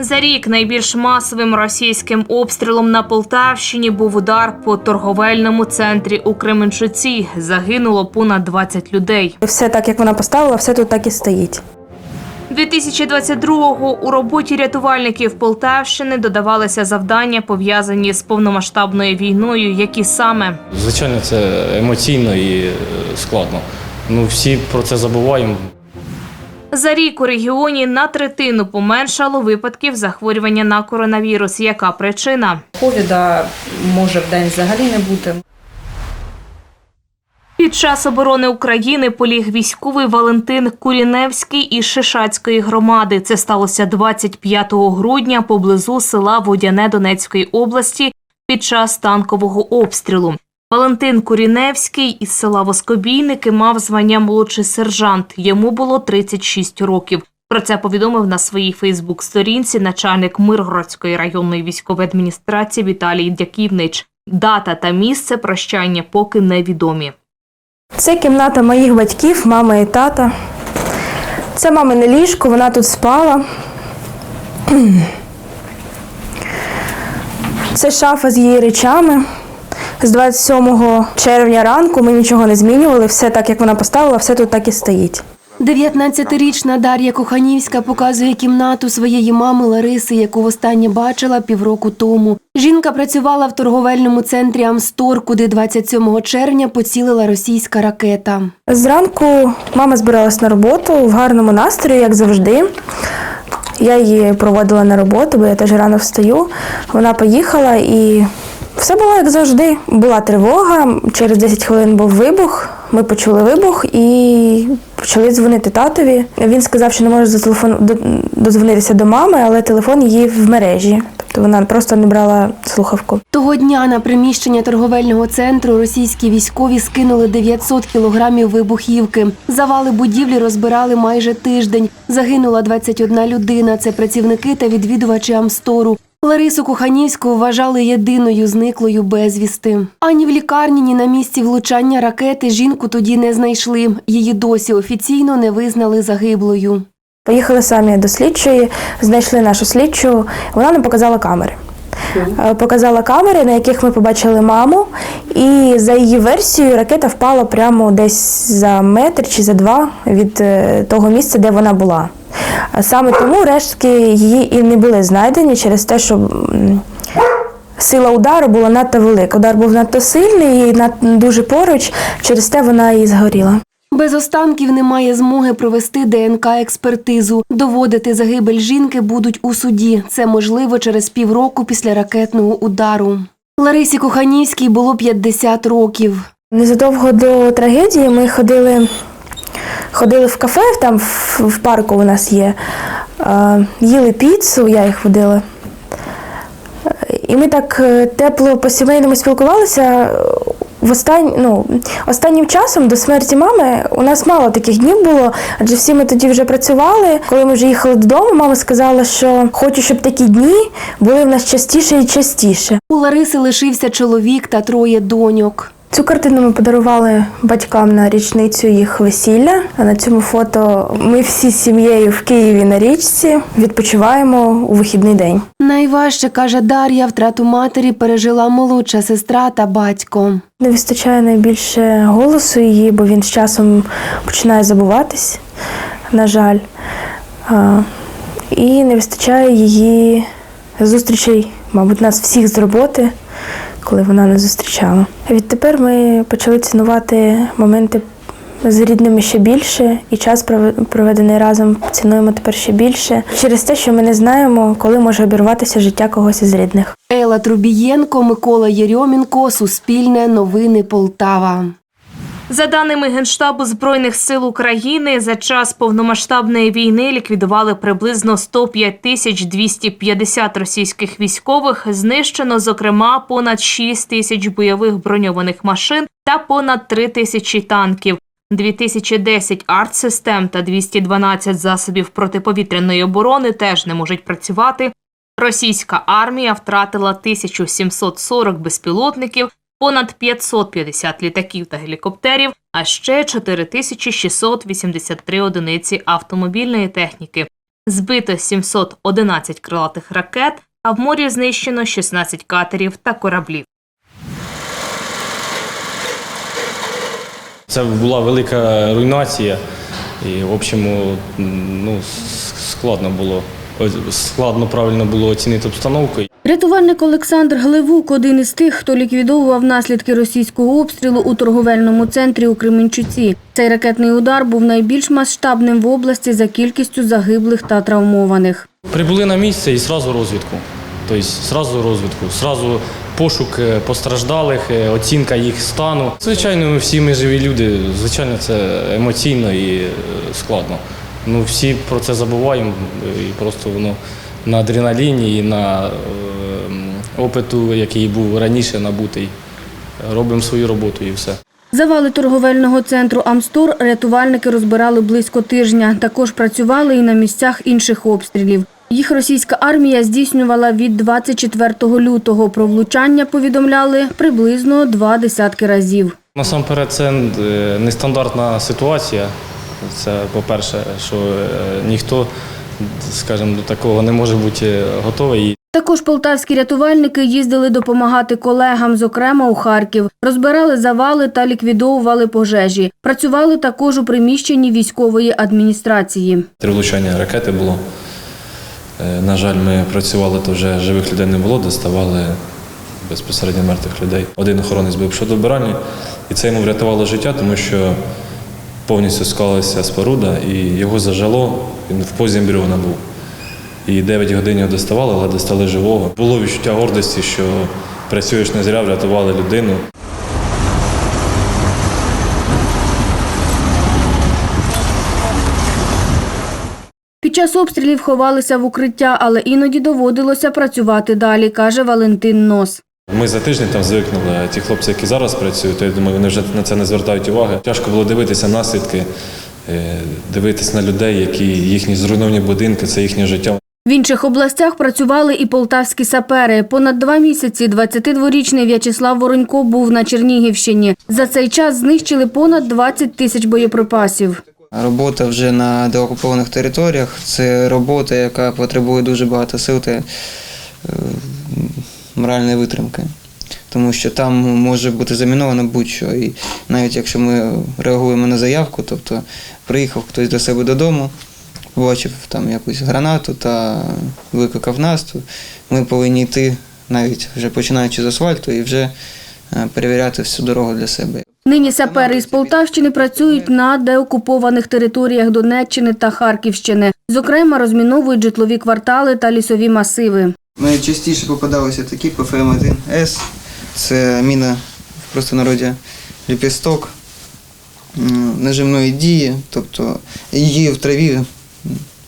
За рік найбільш масовим російським обстрілом на Полтавщині був удар по торговельному центрі у Кременчуці. Загинуло понад 20 людей. Все так, як вона поставила, все тут так і стоїть. 2022-го у роботі рятувальників Полтавщини додавалися завдання, пов'язані з повномасштабною війною, які саме Звичайно, це емоційно і е, складно. Ну, всі про це забуваємо. За рік у регіоні на третину поменшало випадків захворювання на коронавірус. Яка причина? Ковіда може в день взагалі не бути. Під час оборони України поліг військовий Валентин Куріневський із Шишацької громади. Це сталося 25 грудня поблизу села Водяне Донецької області під час танкового обстрілу. Валентин Куріневський із села Воскобійники мав звання молодший сержант. Йому було 36 років. Про це повідомив на своїй Фейсбук-сторінці начальник Миргородської районної військової адміністрації Віталій Дяківнич. Дата та місце прощання поки невідомі. Це кімната моїх батьків, мами і тата. Це мамине ліжко, вона тут спала. Це шафа з її речами. З 27 червня ранку ми нічого не змінювали, все так, як вона поставила, все тут так і стоїть. 19-річна Дар'я Коханівська показує кімнату своєї мами Лариси, яку востаннє бачила півроку тому. Жінка працювала в торговельному центрі Амстор, куди 27 червня поцілила російська ракета. Зранку мама збиралась на роботу в гарному настрої, як завжди. Я її проводила на роботу, бо я теж рано встаю. Вона поїхала і все було як завжди. Була тривога, через 10 хвилин був вибух. Ми почули вибух і почали дзвонити татові. Він сказав, що не може за телефон до- додзвонитися до мами, але телефон її в мережі. Тобто вона просто не брала слухавку. Того дня на приміщення торговельного центру російські військові скинули 900 кілограмів вибухівки. Завали будівлі розбирали майже тиждень. Загинула 21 людина. Це працівники та відвідувачі Амстору. Ларису Куханівську вважали єдиною зниклою безвісти. Ані в лікарні, ні на місці влучання ракети жінку тоді не знайшли. Її досі офіційно не визнали загиблою. Поїхали самі до слідчої, знайшли нашу слідчу. Вона нам показала камери. Е, Показала камери, на яких ми побачили маму, і за її версією ракета впала прямо десь за метр чи за два від е, того місця, де вона була. Саме тому рештки її і не були знайдені через те, що сила удару була надто велика. Удар був надто сильний і дуже поруч, через те вона і згоріла. Без останків немає змоги провести ДНК-експертизу. Доводити загибель жінки будуть у суді. Це можливо через півроку після ракетного удару. Ларисі Коханівській було 50 років. Незадовго до трагедії ми ходили, ходили в кафе, там в, в парку у нас є, е, їли піцу, я їх водила. Е, І ми так е, тепло по-сімейному спілкувалися. В остань, ну, останнім часом до смерті мами у нас мало таких днів було, адже всі ми тоді вже працювали. Коли ми вже їхали додому, мама сказала, що хочу, щоб такі дні були в нас частіше і частіше. У Лариси лишився чоловік та троє доньок. Цю картину ми подарували батькам на річницю їх весілля. А на цьому фото ми всі з сім'єю в Києві на річці відпочиваємо у вихідний день. Найважче, каже Дар'я, втрату матері пережила молодша сестра та батько. Не вистачає найбільше голосу її, бо він з часом починає забуватись, на жаль. І не вистачає її зустрічей, мабуть, нас всіх з роботи, коли вона не зустрічала. Відтепер ми почали цінувати моменти з рідними ще більше, і час прове- проведений разом цінуємо тепер ще більше через те, що ми не знаємо, коли може обірватися життя когось із рідних. Ела Трубієнко, Микола Єрьомінко, Суспільне, Новини Полтава. За даними Генштабу Збройних сил України, за час повномасштабної війни ліквідували приблизно 105 тисяч 250 російських військових. Знищено, зокрема, понад 6 тисяч бойових броньованих машин та понад 3 тисячі танків. 2010 артсистем та 212 засобів протиповітряної оборони теж не можуть працювати. Російська армія втратила 1740 безпілотників, понад 550 літаків та гелікоптерів, а ще 4683 одиниці автомобільної техніки. Збито 711 крилатих ракет, а в морі знищено 16 катерів та кораблів. Це була велика руйнація, і в общому м, ну, складно було. Складно правильно було оцінити обстановку. Рятувальник Олександр Гливук один із тих, хто ліквідовував наслідки російського обстрілу у торговельному центрі у Кременчуці. Цей ракетний удар був найбільш масштабним в області за кількістю загиблих та травмованих. Прибули на місце і зразу розвідку. Тобто зразу розвідку, зразу пошук е, постраждалих, е, оцінка їх стану. Звичайно, ми всі ми живі люди. Звичайно, це емоційно і е, складно. Ну, всі про це забуваємо, і просто воно на адреналіні і на е, опиту, який був раніше набутий. Робимо свою роботу і все. Завали торговельного центру Амстор рятувальники розбирали близько тижня. Також працювали і на місцях інших обстрілів. Їх російська армія здійснювала від 24 лютого. Про влучання повідомляли приблизно два десятки разів. Насамперед, це е, нестандартна ситуація. Це по-перше, що е, ніхто, скажімо, до такого не може бути готовий. Також полтавські рятувальники їздили допомагати колегам, зокрема у Харків, розбирали завали та ліквідовували пожежі. Працювали також у приміщенні військової адміністрації. Три влучання ракети було. Е, На жаль, ми працювали, то вже живих людей не було, доставали безпосередньо мертвих людей. Один охоронець був щодобиральний, і це йому врятувало життя, тому що повністю склалася споруда, і його зажало, він в позі ембріона був. І 9 годин його доставали, але достали живого. Було відчуття гордості, що працюєш не зря, врятували людину. Під час обстрілів ховалися в укриття, але іноді доводилося працювати далі, каже Валентин Нос. Ми за тиждень там звикнули. а Ті хлопці, які зараз працюють, то я думаю, вони вже на це не звертають уваги. Тяжко було дивитися наслідки, е, дивитися на людей, які їхні зруйновані будинки, це їхнє життя. В інших областях працювали і полтавські сапери. Понад два місяці 22-річний В'ячеслав Воронько був на Чернігівщині. За цей час знищили понад 20 тисяч боєприпасів. Робота вже на деокупованих територіях це робота, яка потребує дуже багато сил та е, моральної витримки. Тому що там може бути заміновано будь-що. І навіть якщо ми реагуємо на заявку, тобто приїхав хтось до себе додому, побачив там якусь гранату та викликав нас, то ми повинні йти навіть вже починаючи з асфальту і вже е, перевіряти всю дорогу для себе. Нині сапери із Полтавщини працюють на деокупованих територіях Донеччини та Харківщини. Зокрема, розміновують житлові квартали та лісові масиви. Найчастіше попадалися такі ПФМ-1С. Це міна в простонароді ліпісток м, нажимної дії, тобто її в траві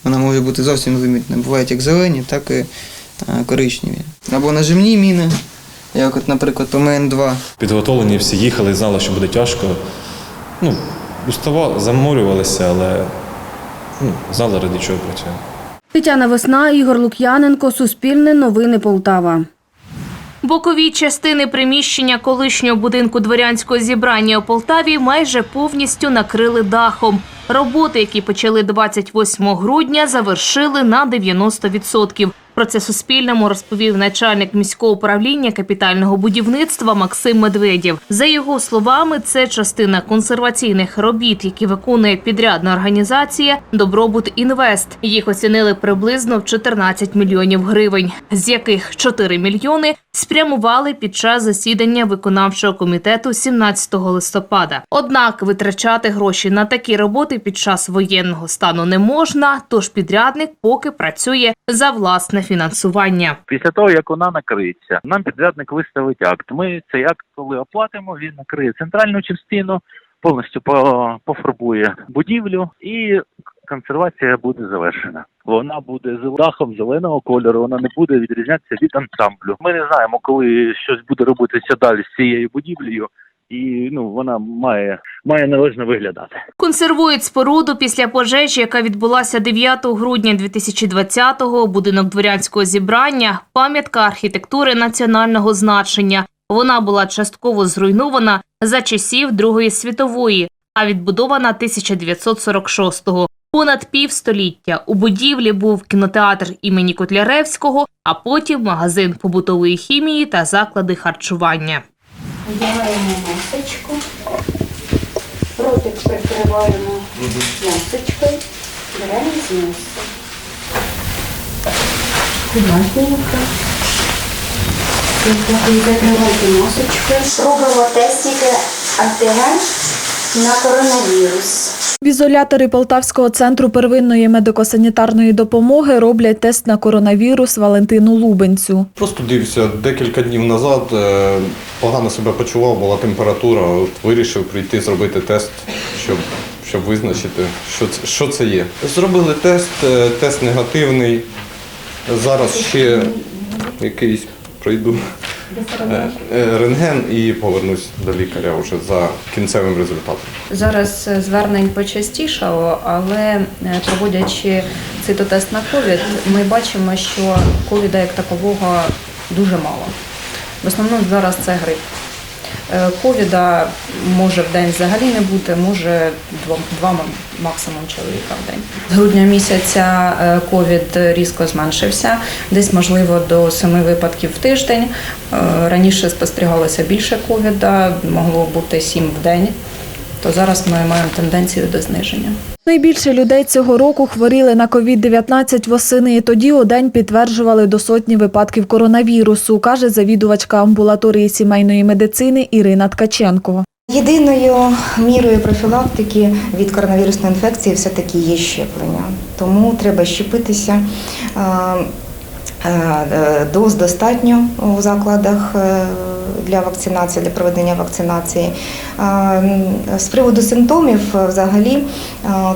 вона може бути зовсім вимітна. Бувають як зелені, так і коричневі. Або нажимні міни, як от, наприклад, ПМН-2. Підготовлені всі їхали, знали, що буде тяжко. Ну, уставали, заморювалися, але ну, знали, ради чого працюємо. Тетяна Весна, Ігор Лук'яненко, Суспільне новини Полтава. Бокові частини приміщення колишнього будинку дворянського зібрання у Полтаві майже повністю накрили дахом. Роботи, які почали 28 грудня, завершили на 90%. Про це Суспільному розповів начальник міського управління капітального будівництва Максим Медведєв. За його словами, це частина консерваційних робіт, які виконує підрядна організація Добробут Інвест. Їх оцінили приблизно в 14 мільйонів гривень, з яких 4 мільйони спрямували під час засідання виконавчого комітету 17 листопада. Однак витрачати гроші на такі роботи під час воєнного стану не можна, тож підрядник поки працює за власне фінансування. Після того, як вона накриється, нам підрядник виставить акт. Ми цей акт, коли оплатимо, він накриє центральну частину, повністю по- пофарбує будівлю і консервація буде завершена. Вона буде з дахом зеленого кольору, вона не буде відрізнятися від ансамблю. Ми не знаємо, коли щось буде робитися далі з цією будівлею, і ну вона має, має належно виглядати. Консервують споруду після пожежі, яка відбулася 9 грудня 2020-го. Будинок дворянського зібрання, пам'ятка архітектури національного значення. Вона була частково зруйнована за часів Другої світової, а відбудована 1946-го. Понад півстоліття у будівлі був кінотеатр імені Котляревського, а потім магазин побутової хімії та заклади харчування. Одягаємо масочку, ротик прикриваємо масочкою, беремо з носа. Акуратненько. Закривайте масочкою. Робимо тестики антиген на коронавірус. В ізоляторі Полтавського центру первинної медико-санітарної допомоги роблять тест на коронавірус Валентину Лубенцю. Просто дивився декілька днів назад, е, погано себе почував, була температура. От вирішив прийти зробити тест, щоб, щоб визначити, що це, що це є. Зробили тест, е, тест негативний. Зараз ще якийсь пройду е, рентген і повернусь до лікаря вже за кінцевим результатом. Зараз е, звернень почастішало, але е, проводячи цитотест на ковід, ми бачимо, що ковіда як такового дуже мало. В основному зараз це грип. Е, Ковіда може в день взагалі не бути, може два, максимум чоловіка в день. З грудня місяця е, ковід різко зменшився, десь можливо до семи випадків в тиждень. Е, Раніше спостерігалося більше ковіда, могло бути сім в день. То зараз ми маємо тенденцію до зниження. Найбільше людей цього року хворіли на COVID-19 восени. і Тоді у день підтверджували до сотні випадків коронавірусу, каже завідувачка амбулаторії сімейної медицини Ірина Ткаченко. Єдиною мірою профілактики від коронавірусної інфекції все-таки є щеплення. Тому треба щепитися. Е, е, Доз достатньо у закладах е, для вакцинації, для проведення вакцинації. З приводу симптомів взагалі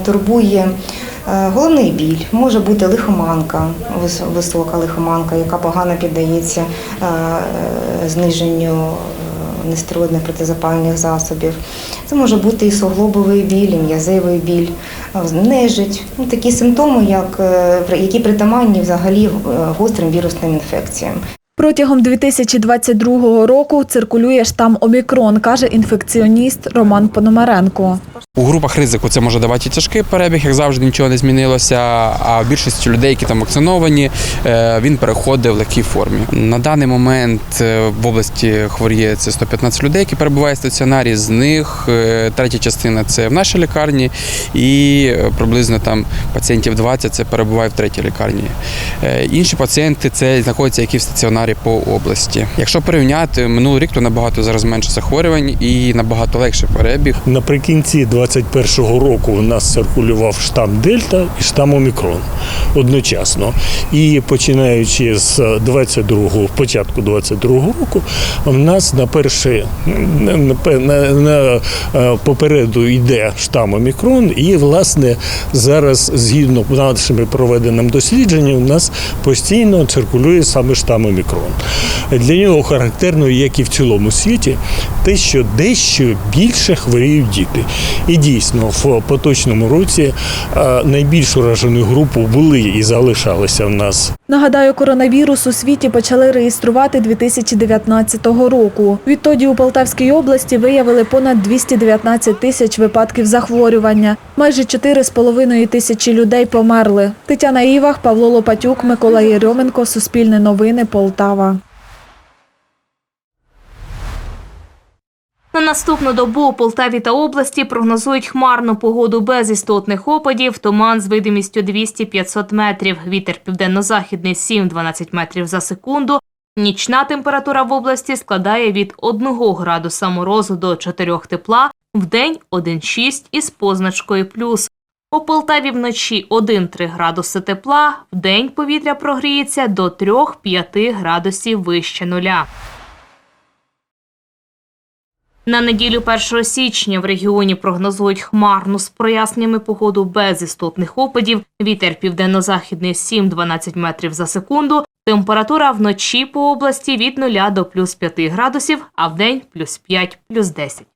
турбує головний біль, може бути лихоманка, висока лихоманка, яка погано піддається зниженню нестероїдних протизапальних засобів. Це може бути і суглобовий біль, і м'язевий біль, знежить. нежить. Ну, такі симптоми, як, е, які притаманні взагалі е, гострим вірусним інфекціям. Протягом 2022 року циркулює штам Омікрон, каже інфекціоніст Роман Пономаренко. У групах ризику це може давати тяжкий перебіг, як завжди нічого не змінилося. А в більшості людей, які там вакциновані, е, він переходить в легкій формі. На даний момент е, в області хворіє це 115 людей, які перебувають в стаціонарі. З них е, третя частина це в нашій лікарні, і приблизно там пацієнтів 20 це перебуває в третій лікарні. Інші пацієнти це знаходяться які в стаціонарі по області. Якщо порівняти минулий рік, то набагато зараз менше захворювань і набагато легший перебіг. Наприкінці 2021 року у нас циркулював штам Дельта і штам Омікрон одночасно. І починаючи з 22-го, початку 22-го року, у нас на перше на, на, на е, попереду йде штам Омікрон, і власне зараз, згідно нашими проведеним дослідженням, у нас постійно циркулює саме штам Омікрон. Для нього характерно, як і в цілому світі, те, що дещо більше хворіють діти. І дійсно, в поточному році е, найбільш уражену групу були і залишалися в нас Нагадаю, коронавірус у світі почали реєструвати 2019 року. Відтоді у Полтавській області виявили понад 219 тисяч випадків захворювання. Майже 4,5 тисячі людей померли. Тетяна Івах, Павло Лопатюк, Микола Єрьоменко, Суспільне новини, Полтава. Наступну добу у Полтаві та області прогнозують хмарну погоду без істотних опадів, туман з видимістю 200-500 метрів, вітер південно-західний 7-12 метрів за секунду. Нічна температура в області складає від 1 градуса морозу до 4 тепла, вдень 1,6 із позначкою плюс. У Полтаві вночі 1-3 градуси тепла, вдень повітря прогріється до 3-5 градусів вище нуля. На неділю 1 січня в регіоні прогнозують хмарну з проясненнями погоду без істотних опадів. Вітер південно-західний 7-12 метрів за секунду. Температура вночі по області від 0 до плюс 5 градусів, а в день плюс 5, плюс 10.